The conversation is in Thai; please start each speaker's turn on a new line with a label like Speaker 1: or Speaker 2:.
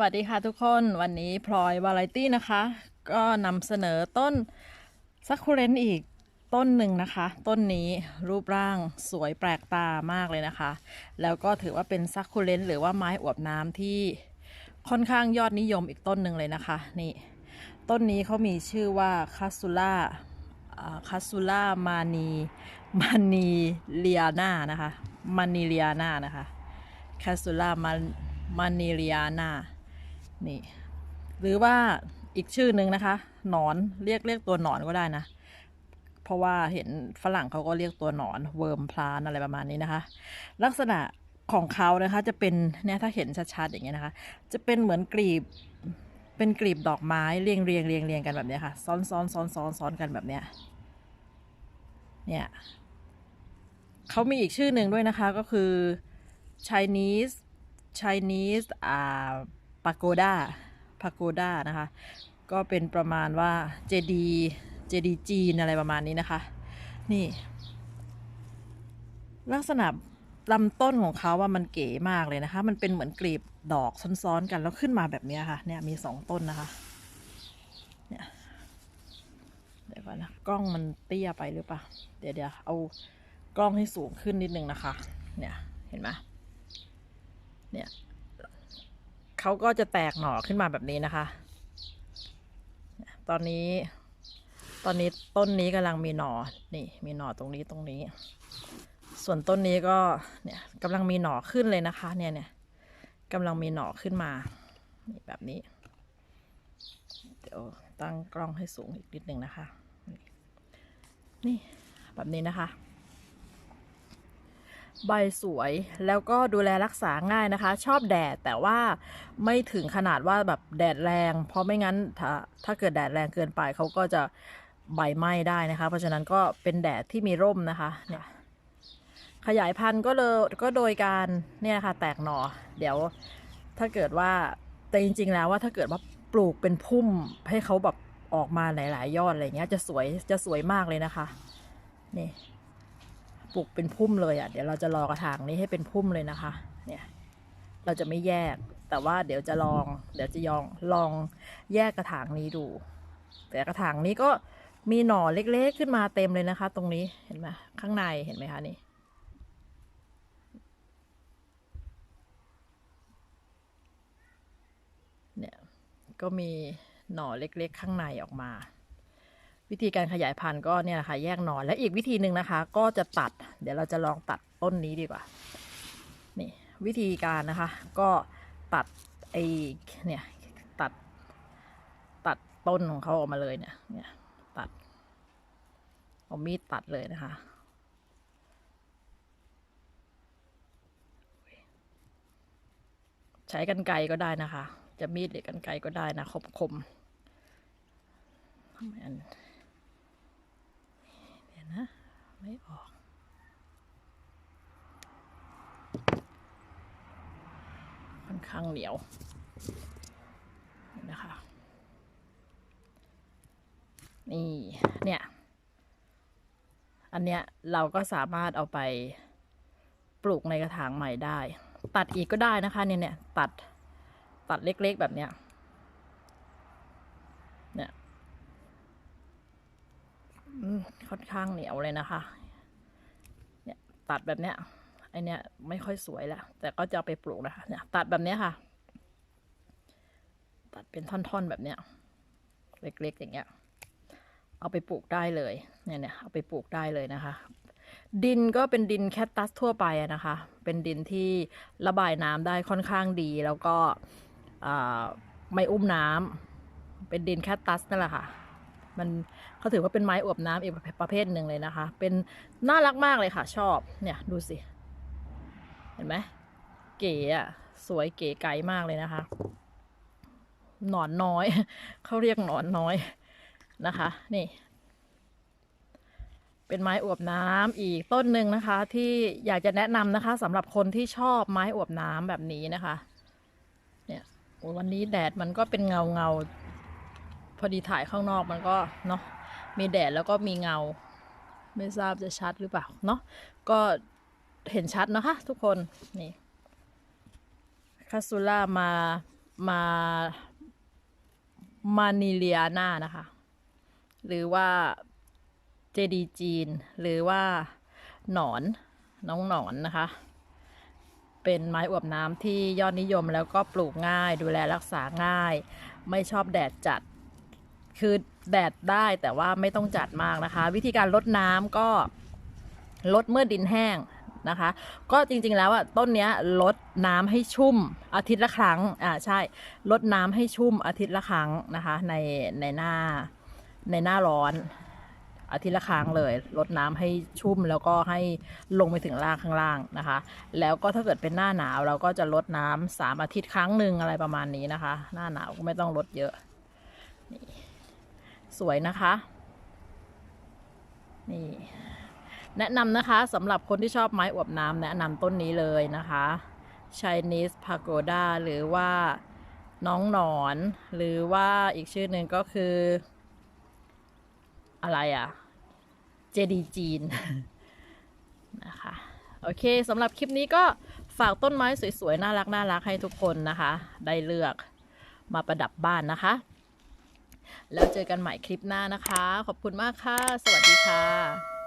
Speaker 1: วัสดีค่ะทุกคนวันนี้พลอยวาไรตี้นะคะ ก็นำเสนอต้นซักคูเลนอีกต้นหนึ่งนะคะ ต้นนี้รูปร่างสวยแปลกตามากเลยนะคะ แล้วก็ถือว่าเป็นซักคูเลนหรือว่าไม้อวบน้ำที่ค่อนข้างยอดนิยมอีกต้นหนึ่งเลยนะคะ นี่ ต้นนี้เขามีชื่อว่าคาซูล่าคาซูล่ามานีมานีเลียนานะคะมานีเลียนานะคะคาซูล่ามามานีเลียนา นี่ หรือว่าอีกชื่อหนึ่งนะคะหนอนเรียกเรียกตัวหนอนก็ได้นะ เพราะว่าเห็นฝรั่งเขาก็เรียกตัวหนอนเวิร์มพลานอะไรประมาณนี้นะคะ ลักษณะของเขานะคะจะเป็นเนี่ยถ้าเห็นชัดๆอย่างเงี้ยนะคะ จะเป็นเหมือนกลีบเป็นกลีบดอกไม้เรียงเรียงเรียงเรียงกันแบบเนี้ยค่ะ ซ้อนซ้อนซ้อนซ้อนซ้อนกันแบบเนี้ยเนี่ยเขามีอีกชื่อหนึ่งด้วยนะคะก็คือ Chinese Chinese อ่า pagoda pagoda นะคะ ก็เป็นประมาณว่าเจดีเจดีจีนอะไรประมาณนี้นะคะ นี่ ลักษณะลำต้นของเขาว่ามันเก๋มากเลยนะคะ มันเป็นเหมือนกลีบดอกซ้อนๆกันแล้วขึ้นมาแบบนี้ค่ะ เนี่ยมีสองต้นนะคะ เนี่ยเดี๋ยวก่อนนะกล้องมันเตี้ยไปหรือเปล่า เดี๋ยวเดี๋ยวเอากล้องให้สูงขึ้นนิดนึงนะคะ เนี่ยเห็นไหมเนี่ย เขาก็จะแตกหน่อขึ้นมาแบบนี้นะคะ ตอนนี้ ตอนนี้ต้นนี้กำลังมีหน่อ นี่ มีหน่อตรงนี้ตรงนี้ ส่วนต้นนี้ก็ เนี่ยกำลังมีหน่อขึ้นเลยนะคะ เนี่ยเนี่ยกำลังมีหน่อขึ้นมา นี่แบบนี้ เดี๋ยวตั้งกล้องให้สูงอีกนิดหนึ่งนะคะ นี่แบบนี้นะคะ ใบสวยแล้วก็ดูแลรักษาง่ายนะคะ ชอบแดดแต่ว่าไม่ถึงขนาดว่าแบบแดดแรง เพราะไม่งั้นถ้าถ้าเกิดแดดแรงเกินไปเขาก็จะใบไหม้ได้นะคะ เพราะฉะนั้นก็เป็นแดดที่มีร่มนะคะเนี่ยขยายพันธุ์ก็เลยก็โดยการเนี่ยค่ะแตกหน่อ เดี๋ยวถ้าเกิดว่าแต่จริง ๆ แล้วว่าถ้าเกิดว่าปลูกเป็นพุ่มให้เขาแบบออกมาหลาย ๆ ยอดอะไรเงี้ยจะสวยจะสวยมากเลยนะคะนี่ ปลูกเป็นพุ่มเลยอะ่ะ เดี๋ยวเราจะรอกระถางนี้ให้เป็นพุ่มเลยนะคะ เนี่ย เราจะไม่แยก แต่ว่าเดี๋ยวจะลอง เดี๋ยวจะยองลองแยกกระถางนี้ดู แต่กระถางนี้ก็มีหน่อเล็กๆขึ้นมาเต็มเลยนะคะ ตรงนี้ เห็นไหมข้างใน เห็นไหมคะนี่ เนี่ย ก็มีหน่อเล็กๆข้างในออกมา วิธีการขยายพันธุ์ก็เนี่ยแหละค่ะ แยกหนอนและอีกวิธีหนึ่งนะคะ ก็จะตัด เดี๋ยวเราจะลองตัดต้นนี้ดีกว่า นี่วิธีการนะคะ ก็ตัดไอ้เนี่ยตัด ตัดต้นของเขาออกมาเลยเนี่ย เนี่ยตัดเอามีดตัดเลยนะคะใช้กันไกก็ได้นะคะ จะมีดหรือกันไกก็ได้นะคมคมทำไมอัน เดี๋ยวนะ ไม่ออก ค่อนข้างเหนียวนะคะ นี่ เนี่ย อันเนี้ยเราก็สามารถเอาไปปลูกในกระถางใหม่ได้ ตัดอีกก็ได้นะคะ เนี่ยเนี่ยตัดตัดเล็กๆแบบเนี้ยเนี่ยค่อนข้างเหนียวเลยนะคะ ตัดแบบเนี้ยไอเนี้ยไม่ค่อยสวยแล้วแต่ก็จะไปปลูกนะคะเนี่ยตัดแบบเนี้ยค่ะ ตัดเป็นท่อนๆแบบเนี้ย เล็กๆอย่างเงี้ย เอาไปปลูกได้เลยเนี่ยเนี่ยเอาไปปลูกได้เลยนะคะ ดินก็เป็นดินแคตตัสทั่วไปนะคะ เป็นดินที่ระบายน้ำได้ค่อนข้างดีแล้วก็ไม่อุ้มน้ำเป็นดินแคตตัสนั่นแหละค่ะ มันเขาถือว่าเป็นไม้อวบน้ำอีกประเภทหนึ่งเลยนะคะ เป็นน่ารักมากเลยค่ะ ชอบเนี่ยดูสิ เห็นไหมเก๋อะสวยเก๋ไก๋มากเลยนะคะ หนอนน้อย เขาเรียกหนอนน้อยนะคะ นี่ เป็นไม้อวบน้ำอีกต้นหนึ่งนะคะ ที่อยากจะแนะนำนะคะสำหรับคนที่ชอบไม้อวบน้ำแบบนี้นะคะ เนี่ยวันนี้แดดมันก็เป็นเงาเงา พอดีถ่ายข้างนอกมันก็เนาะมีแดดแล้วก็มีเงา ไม่ทราบจะชัดหรือเปล่าเนาะก็เห็นชัดนะคะทุกคนนี่คาซูล่ามามามานิเลียนานะคะ หรือว่าเจดีจีน หรือว่าหนอนน้องหนอนนะคะ เป็นไม้อวบน้ำที่ยอดนิยมแล้วก็ปลูกง่ายดูแลรักษาง่าย ไม่ชอบแดดจัด คือแดดได้แต่ว่าไม่ต้องจัดมากนะคะ วิธีการลดน้ำก็ลดเมื่อดินแห้งนะคะ ก็จริงๆแล้วอะต้นเนี้ยลดน้ำให้ชุ่มอาทิตย์ละครั้งอ่าใช่ลดน้ำให้ชุ่มอาทิตย์ละครั้งนะคะ ในในหน้าในหน้าร้อนอาทิตย์ละครั้งเลยลดน้ำให้ชุ่มแล้วก็ให้ลงไปถึงล่างข้างล่างนะคะ แล้วก็ถ้าเกิดเป็นหน้าหนาวเราก็จะลดน้ำสามอาทิตย์ครั้งหนึ่งอะไรประมาณนี้นะคะ หน้าหนาวก็ไม่ต้องลดเยอะนี่ สวยนะคะ นี่ แนะนำนะคะสำหรับคนที่ชอบไม้อวบน้ำแนะนำต้นนี้เลยนะคะ Chinese Pagoda หรือว่าน้องหนอน หรือว่าอีกชื่อหนึ่งก็คือ อะไรอะเจดีจีน นะคะ โอเคสำหรับคลิปนี้ก็ฝากต้นไม้สวยๆ น่ารักน่ารักให้ทุกคนนะคะ ได้เลือกมาประดับบ้านนะคะ แล้วเจอกันใหม่คลิปหน้านะคะ ขอบคุณมากค่ะ สวัสดีค่ะ